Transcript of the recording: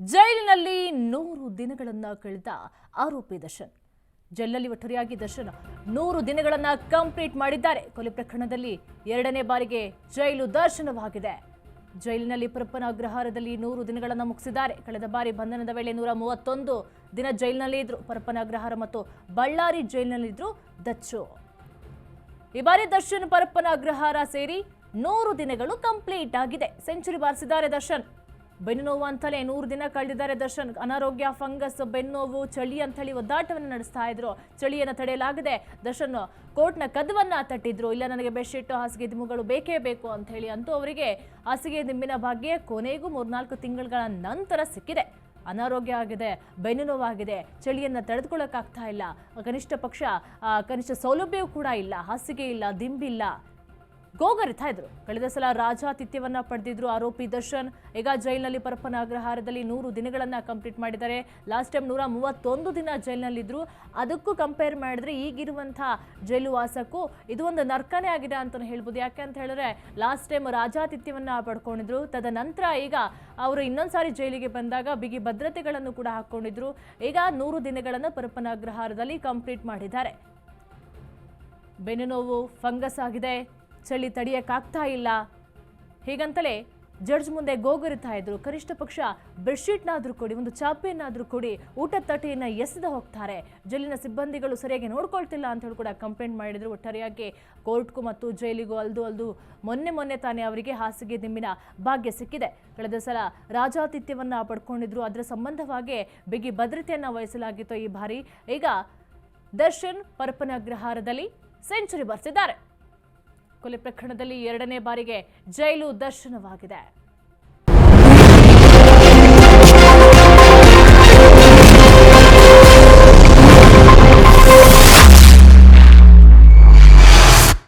ಜೈಲಿನಲ್ಲಿ ನೂರು ದಿನಗಳನ್ನು ಕಳೆದ ಆರೋಪಿ ದರ್ಶನ್. ಜೈಲಲ್ಲಿ ಒಟ್ಟರಿಯಾಗಿ ದರ್ಶನ್ ನೂರು ದಿನಗಳನ್ನು ಕಂಪ್ಲೀಟ್ ಮಾಡಿದ್ದಾರೆ. ಕೊಲೆ ಪ್ರಕರಣದಲ್ಲಿ ಎರಡನೇ ಬಾರಿಗೆ ಜೈಲು ದರ್ಶನವಾಗಿದೆ. ಜೈಲಿನಲ್ಲಿ ಪರಪ್ಪನ ಅಗ್ರಹಾರದಲ್ಲಿ ನೂರು ದಿನಗಳನ್ನು ಮುಗಿಸಿದ್ದಾರೆ. ಕಳೆದ ಬಾರಿ ಬಂಧನದ ವೇಳೆ ನೂರ ಮೂವತ್ತೊಂದು ದಿನ ಜೈಲಿನಲ್ಲಿ ಇದ್ರು. ಪರಪ್ಪನ ಅಗ್ರಹಾರ ಮತ್ತು ಬಳ್ಳಾರಿ ಜೈಲಿನಲ್ಲಿದ್ರು ದಚ್ಚು. ಈ ಬಾರಿ ದರ್ಶನ್ ಪರಪ್ಪನ ಅಗ್ರಹಾರ ಸೇರಿ ನೂರು ದಿನಗಳು ಕಂಪ್ಲೀಟ್ ಆಗಿದೆ. ಸೆಂಚುರಿ ಬಾರಿಸಿದ್ದಾರೆ ದರ್ಶನ್. ಬೆನ್ನು ನೋವು ಅಂತಲೇ ನೂರು ದಿನ ಕಳೆದಿದ್ದಾರೆ ದರ್ಶನ್. ಅನಾರೋಗ್ಯ, ಫಂಗಸ್ ಬೆನ್ನೋವು ಚಳಿ ಅಂತೇಳಿ ಒದ್ದಾಟವನ್ನು ನಡೆಸ್ತಾ ಇದ್ರು. ಚಳಿಯನ್ನು ತಡೆಯಲಾಗದೆ. ದರ್ಶನ್ ಕೋರ್ಟ್ನ ಕದವನ್ನ ತಟ್ಟಿದ್ರು. ಇಲ್ಲ, ನನಗೆ ಬೆಡ್ಶೀಟ್, ಹಾಸಿಗೆ ದಿಮ್ಮುಗಳು ಬೇಕೇ ಬೇಕು ಅಂತ ಹೇಳಿ ಅಂತೂ ಅವರಿಗೆ ಹಾಸಿಗೆ ದಿಮ್ಮಿನ ಭಾಗ್ಯ ಕೊನೆಗೂ ಮೂರ್ನಾಲ್ಕು ತಿಂಗಳ ನಂತರ ಸಿಕ್ಕಿದೆ. ಅನಾರೋಗ್ಯ ಆಗಿದೆ ಬೆನ್ನು ನೋವಾಗಿದೆ ಚಳಿಯನ್ನು ತಡೆದುಕೊಳ್ಳೋಕ್ಕಾಗ್ತಾ ಇಲ್ಲ. ಕನಿಷ್ಠ ಪಕ್ಷ ಕನಿಷ್ಠ ಸೌಲಭ್ಯವೂ ಕೂಡ ಇಲ್ಲ, ಹಾಸಿಗೆ ಇಲ್ಲ, ದಿಂಬಿಲ್ಲ. ಗೋಗರಿತಾ ಇದ್ರು. ಕಳೆದ ಸಲ ರಾಜಾತಿಥ್ಯವನ್ನ ಪಡೆದಿದ್ರು ಆರೋಪಿ ದರ್ಶನ್. ಈಗ ಜೈಲಿನಲ್ಲಿ ಪರಪ್ಪನ ಅಗ್ರಹಾರದಲ್ಲಿ ನೂರು ದಿನಗಳನ್ನ ಕಂಪ್ಲೀಟ್ ಮಾಡಿದ್ದಾರೆ. ಲಾಸ್ಟ್ ಟೈಮ್ ನೂರ ಮೂವತ್ತೊಂದು ದಿನ ಜೈಲಿನಲ್ಲಿದ್ರು. ಅದಕ್ಕೂ ಕಂಪೇರ್ ಮಾಡಿದ್ರೆ ಈಗಿರುವಂತಹ ಜೈಲು ವಾಸಕ್ಕೂ ಇದು ಒಂದು ನರ್ಕನೇ ಆಗಿದೆ ಅಂತ ಹೇಳ್ಬೋದು. ಯಾಕೆ ಅಂತ ಹೇಳಿದ್ರೆ, ಲಾಸ್ಟ್ ಟೈಮ್ ರಾಜಾತಿಥ್ಯವನ್ನ ಪಡ್ಕೊಂಡಿದ್ರು. ತದನಂತರ ಈಗ ಅವರು ಇನ್ನೊಂದ್ಸಾರಿ ಜೈಲಿಗೆ ಬಂದಾಗ ಬಿಗಿ ಭದ್ರತೆಗಳನ್ನು ಕೂಡ ಹಾಕೊಂಡಿದ್ರು. ಈಗ ನೂರು ದಿನಗಳನ್ನು ಪರಪ್ಪನ ಅಗ್ರಹಾರದಲ್ಲಿ ಕಂಪ್ಲೀಟ್ ಮಾಡಿದ್ದಾರೆ. ಬೆನ್ನು ನೋವು ಫಂಗಸ್ ಆಗಿದೆ. ಚಳಿ ತಡೆಯಕ್ಕಾಗ್ತಾ ಇಲ್ಲ. ಹೀಗಂತಲೇ ಜಡ್ಜ್ ಮುಂದೆ ಗೋಗರಿತಾ ಇದ್ರು. ಕನಿಷ್ಠ ಪಕ್ಷ ಬೆಡ್ಶೀಟ್ನಾದ್ರೂ ಕೊಡಿ, ಒಂದು ಚಾಪೆಯನ್ನಾದ್ರೂ ಕೊಡಿ, ಊಟ ತಟೆಯನ್ನು ಎಸೆದು ಹೋಗ್ತಾರೆ. ಜೈಲಿನ ಸಿಬ್ಬಂದಿಗಳು ಸರಿಯಾಗಿ ನೋಡ್ಕೊಳ್ತಿಲ್ಲ ಅಂತ ಹೇಳಿ ಕೂಡ ಕಂಪ್ಲೇಂಟ್ ಮಾಡಿದ್ರು. ಒಟ್ಟಾರೆಯಾಗಿ ಕೋರ್ಟ್ಗೂ ಮತ್ತು ಜೈಲಿಗೂ ಅಲ್ದು ಅಲ್ದು ಮೊನ್ನೆ ಮೊನ್ನೆ ತಾನೇ ಅವರಿಗೆ ಹಾಸಿಗೆ ದಿಮ್ಮಿನ ಭಾಗ್ಯ ಸಿಕ್ಕಿದೆ. ಕಳೆದ ಸಲ ರಾಜಾತಿಥ್ಯವನ್ನು ಪಡ್ಕೊಂಡಿದ್ರು. ಅದರ ಸಂಬಂಧವಾಗಿ ಬಿಗಿ ಭದ್ರತೆಯನ್ನು ವಹಿಸಲಾಗಿತ್ತು ಈ ಬಾರಿ. ಈಗ ದರ್ಶನ್ ಪರಪನ ಗ್ರಹಾರದಲ್ಲಿ ಸೆಂಚುರಿ ಬರ್ಸಿದ್ದಾರೆ. ಕೊಲೆ ಪ್ರಕರಣದಲ್ಲಿ ಎರಡನೇ ಬಾರಿಗೆ ಜೈಲು ದರ್ಶನವಾಗಿದೆ.